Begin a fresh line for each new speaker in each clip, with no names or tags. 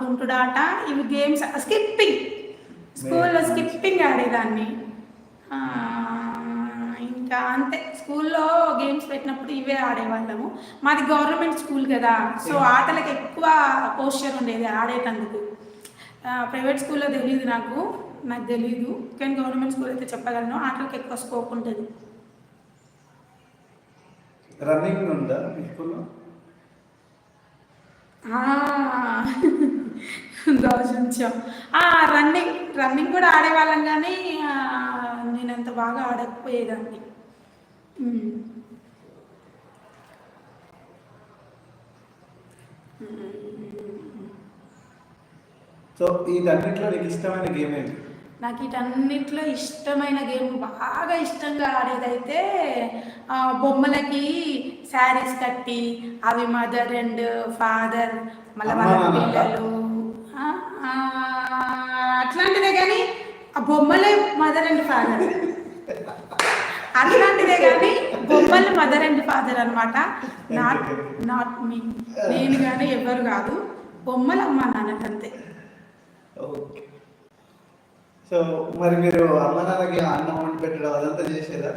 కుంటుడాట ఇవి games skipping స్కూల్లో skipping ఆడేదాన్ని. ఇంకా అంతే. స్కూల్లో గేమ్స్ పెట్టినప్పుడు ఇవే ఆడేవాళ్ళము. మాది గవర్నమెంట్ స్కూల్ కదా. సో ఆటలకు ఎక్కువ పోస్చర్ ఉండేది ఆడేటందుకు. ప్రైవేట్ స్కూల్లో తెలియదు నాకు. నాకు తెలియదు కానీ గవర్నమెంట్ స్కూల్ అయితే చెప్పగలను. ఆటలకు ఎక్కువ స్కోప్ ఉంటుంది.
రన్నింగ్ ఉందా స్కూల్లో?
దోషించాం. రన్నింగ్ రన్నింగ్ కూడా ఆడేవాళ్ళం కానీ నేను అంత బాగా ఆడకపోయేదాన్ని.
సో వీటన్నిటిలో నీకు ఇష్టమైన గేమ్ ఏంటి?
నాకు వీటన్నిటిలో ఇష్టమైన గేమ్ బాగా ఇష్టంగా ఆడేదైతే ఆ, బొమ్మలకి శారీస్ కట్టి అవి మదర్ అండ్ ఫాదర్ మళ్ళీ వాళ్ళ. పిల్లలు. అట్లాంటిదే కానీ ఆ బొమ్మలే మదర్ అండ్ ఫాదర్. అట్లాంటిదే కానీ బొమ్మలు మదర్ అండ్ ఫాదర్ అనమాట నాట్ నాట్ మీ నేను కానీ ఎవరు కాదు బొమ్మలు అమ్మ నాన్నకంతే
ఓకే. సో మరి మీరు అమ్మ నాన్నకి అన్నం వండి పెట్టడం అదంతా చేసేదా?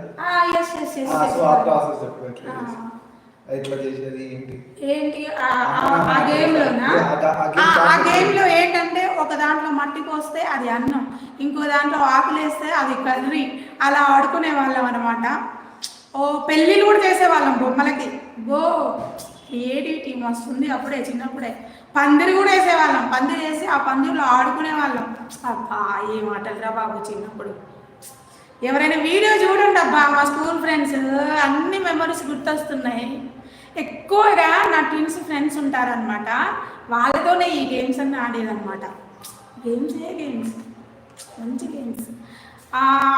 సో ఆ ప్రాసెస్ చేసేది? ఏంటి?
ఏంటి? ఆ- గేమ్ లోనా. గేమ్లో ఏంటంటే ఒక దాంట్లో మట్టి పోస్తే అది అన్నం. ఇంకో దాంట్లో ఆకులు వేస్తే అది కర్రీ. అలా ఆడుకునే వాళ్ళం అనమాట ఓ పెళ్ళిళ్ళు కూడా చేసేవాళ్ళం బొమ్మలకి. బో క్రియేటివిటీ మస్తుంది అప్పుడే చిన్నప్పుడే. పందిరి కూడా వేసేవాళ్ళం. పందిరి వేసి ఆ పందిరిలో ఆడుకునే వాళ్ళం. అబ్బా ఏ మాటలురా బాబు చిన్నప్పుడు. ఎవరైనా వీడియో చూడండి అబ్బా మా స్కూల్ ఫ్రెండ్స్. అన్ని మెమరీస్ గుర్తొస్తున్నాయి. ఎక్కువగా నా ట్విన్స్ ఫ్రెండ్స్ ఉంటారనమాట వాళ్ళతోనే ఈ గేమ్స్ అన్ని ఆడేదన్నమాట. గేమ్స్ ఏ గేమ్స్ మంచి గేమ్స్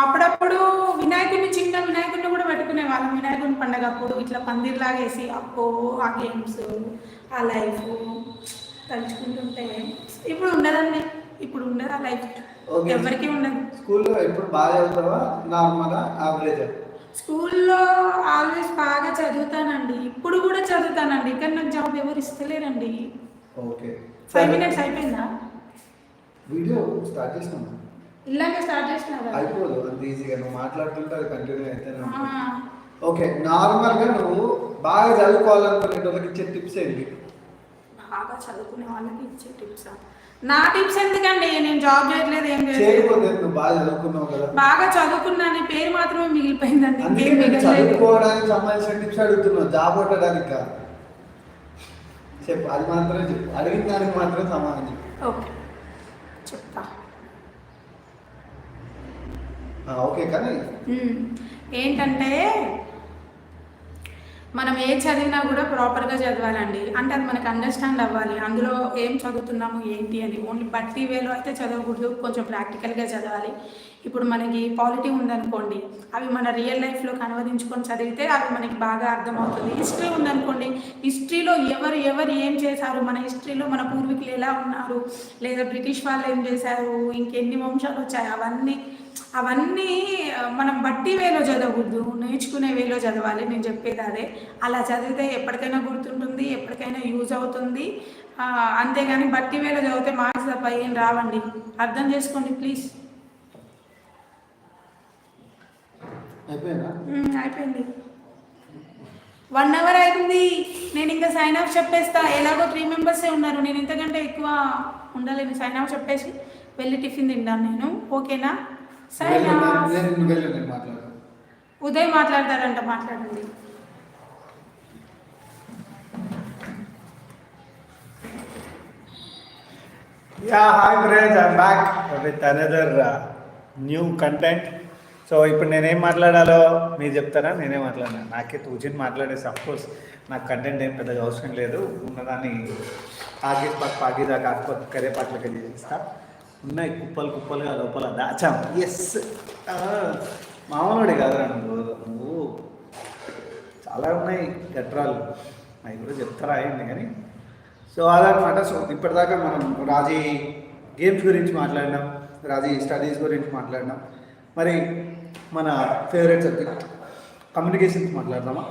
అప్పుడప్పుడు వినాయకుడిని చిన్న వినాయకుడిని కూడా పెట్టుకునే వాళ్ళం. వినాయకుడిని పండగ అప్పుడు ఇట్లా పందిర్లాగా వేసి అప్పో ఆ గేమ్స్ ఆ లైఫ్ తలుచుకుంటుంటే ఇప్పుడు ఉండదండి. ఇప్పుడు ఉండదు ఆ లైఫ్. ఎవరికి ఉండదు.
స్కూల్లో ఎప్పుడు బాగా చదువుతావా? నార్మల్గా యావరేజ్
స్కూల్లో ఆల్వేస్ బాగా చదువుతానండి. ఇప్పుడు కూడా చదువుతానండి. కానీ నాకు జాబ్ ఎవరు ఇస్తలేరండి.
ఓకే.
ఫైవ్ మినిట్స్ అయిపోయిందా?
వీడియో స్టార్ట్ చేసినాం
ఇలాగే స్టార్ట్ చేసిన.
అయిపోదు. అంత ఈజీగా నువ్వు మాట్లాడుతుంటే అది కంటిన్యూ ఉంటుంది. ఓకే. నార్మల్గా నువ్వు బాగా చదువుకోవాలనుకునే వాళ్ళకి ఇచ్చే టిప్స్ ఏంటి?
బాగా చదువుకునే వాళ్ళకి ఇచ్చే టిప్స్? నా టిప్స్ ఎందుకండి? నేను జాబ్ చేయట్లేదు ఏం చేయట్లేదు.
చేయకపోతే నువ్వు బాగా చదువుకున్నావు కదా.
బాగా చదువుకున్నాను పేరు మాత్రమే మిగిలిపోయిందండి.
అందుకే
ఇంకేం
నేను
మిగలలేదు.
చదువుకోవడానికి సంబంధించిన టిప్స్ అడుగుతున్నావు జాబ్ కొట్టడానికి కాదు. చెప్పు అది మాత్రమే చెప్పు. అడిగిన దానికి మాత్రమే సమాధానం చెప్పు.
ఓకే. చెప్తా.
ఆ, ఓకే కానీ
ఉమ్, ఏంటంటే మనం ఏ చదివినా కూడా ప్రాపర్గా చదవాలండి. అంటే అది మనకు అండర్స్టాండ్ అవ్వాలి. అందులో ఏం చదువుతున్నాము ఏంటి అని. ఓన్లీ బట్టి వేలో అయితే చదవకూడదు. కొంచెం ప్రాక్టికల్గా చదవాలి. ఇప్పుడు మనకి పాలిటీ ఉందనుకోండి అవి మన రియల్ లైఫ్లోకి అనువదించుకొని చదివితే అవి మనకి బాగా అర్థమవుతుంది. హిస్టరీ ఉందనుకోండి హిస్టరీలో ఎవరు ఎవరు ఏం చేశారు? మన హిస్టరీలో మన పూర్వీకులు ఎలా ఉన్నారు? లేదా బ్రిటిష్ వాళ్ళు ఏం చేశారు? ఇంకెన్ని వంశాలు వచ్చాయి? అవన్నీ అవన్నీ మనం బట్టి వేలో చదవకూడదు. నేర్చుకునే వేలో చదవాలి. నేను చెప్పేది అదే. అలా చదివితే ఎప్పటికైనా గుర్తుంటుంది ఎప్పటికైనా యూజ్ అవుతుంది. ఆ, అంతేగాని బట్టి వేలో చదివితే మార్క్స్ తప్ప ఏం రావండి. అర్థం చేసుకోండి ప్లీజ్.
అయిపోయింది.
వన్ అవర్ అవుతుంది. నేను ఇంకా సైన్ అప్ చెప్పేస్తా. ఎలాగో త్రీ మెంబర్సే ఉన్నారు. నేను ఇంతకంటే ఎక్కువ ఉండలేను. సైన్ అప్ చెప్పేసి వెళ్ళి టిఫిన్ తింటాను నేను. ఓకేనా? సైన్
మాట్లాడతాను
ఉదయ్ మాట్లాడతారంట మాట్లాడండి.
Yeah hi friends I'm back with another new content so ఇప్పుడు నేనేం మాట్లాడాలో మీరు చెప్తారా? నేనే మాట్లాడినా. నాకే తూచిని మాట్లాడేసి అఫ్కోర్స్ నాకు కంటెంట్ ఏం పెద్దగా అవసరం లేదు. ఉన్నదాన్ని పాకి పాకి పాకిదా కాకపోతే కరేపాట్లకి చేసేస్తా. ఉన్నాయి కుప్పలు కుప్పలుగా లోపల దాచాం. ఎస్ మామూలుడే కాదురా నువ్వు. నువ్వు చాలా ఉన్నాయి గట్రాలు. అవి కూడా చెప్తారా అయింది కానీ? సో అదనమాట. సో ఇప్పటిదాకా మనం రాజీ గేమ్స్ గురించి మాట్లాడినాం. రాజీ స్టడీస్ గురించి మాట్లాడినాం. మరి మన ఫేవరెట్ సబ్జెక్ట్ కమ్యూనికేషన్స్ మాట్లాడదామా?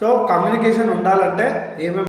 సో కమ్యూనికేషన్ ఉండాలంటే ఏమేమి